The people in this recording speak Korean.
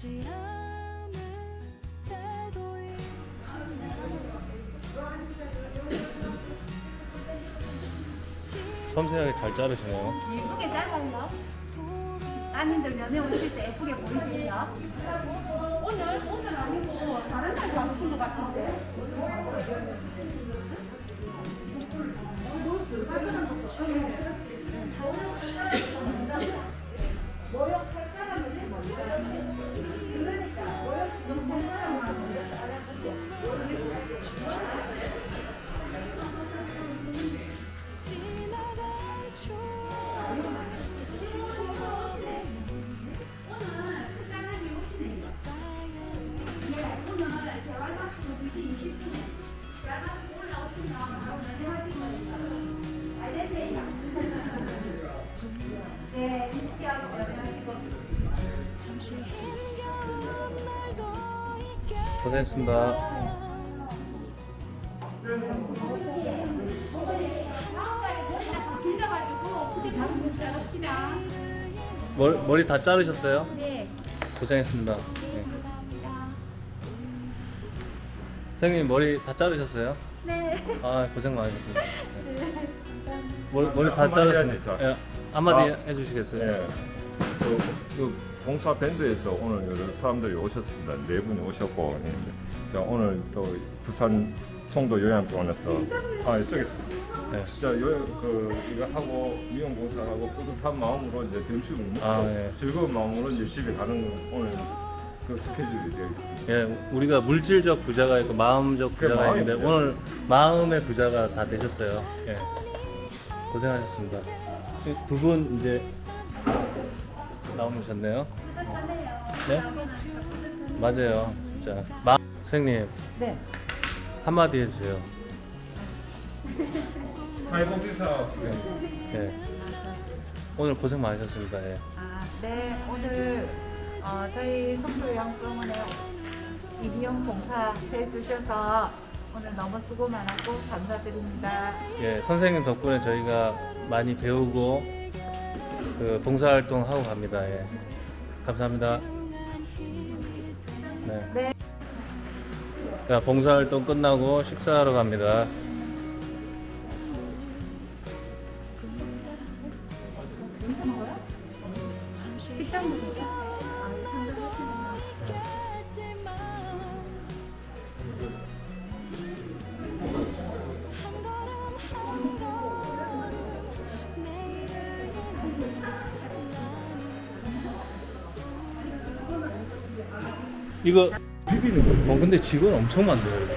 보이지 않을 때도 섬세하게 잘 자르시네요. 예쁘게 잘라요. 따님들 면회 오실 때 예쁘게 보이세요? 오늘 오늘 아니고 다른 날 잡으신 것 같은데. 지나간 네, 고생했습니다. 그때 다시. 머리, 머리 다 자르셨어요? 네. 고생했습니다. 네. 선생님 머리 다 자르셨어요? 네. 아 고생 많으셨습니다. 네. 머리, 머리 다 한마디 해야 자르셨어요? 되죠. 예, 한마디 아. 해주시겠어요? 예. 그, 그 봉사 밴드에서 오늘 여러 사람들이 오셨습니다. 네 분이 오셨고 예. 자, 오늘 또 부산 송도 요양병원에서 아 이쪽에 있습니다. 네. 진짜 요, 그 이거 하고 미용 봉사하고 뿌듯한 마음으로 이제 점심을 먹고 아, 예. 즐거운 마음으로 이제 집에 가는 오늘 그 스케줄이 되어 있습니다. 예, 우리가 물질적 부자가 있고 마음적 부자가 있는데. 오늘 마음의 부자가 다 되셨어요. 예. 고생하셨습니다. 두 분 이제 나오셨네요. 네? 맞아요, 진짜. 마... 선생님 네. 한마디 해주세요. 탈북기사 예. 오늘 고생 많으셨습니다. 예. 아, 네, 오늘 어, 저희 성도양병원에 이비용 봉사해 주셔서 오늘 너무 수고 많았고 감사드립니다. 예, 선생님 덕분에 저희가 많이 배우고 그 봉사활동 하고 갑니다. 예. 감사합니다. 네. 네. 자, 봉사활동 끝나고 식사하러 갑니다. 식당 보세요. 했지만 한 이거 비비는 거. 어, 근데 직원 엄청 많네요.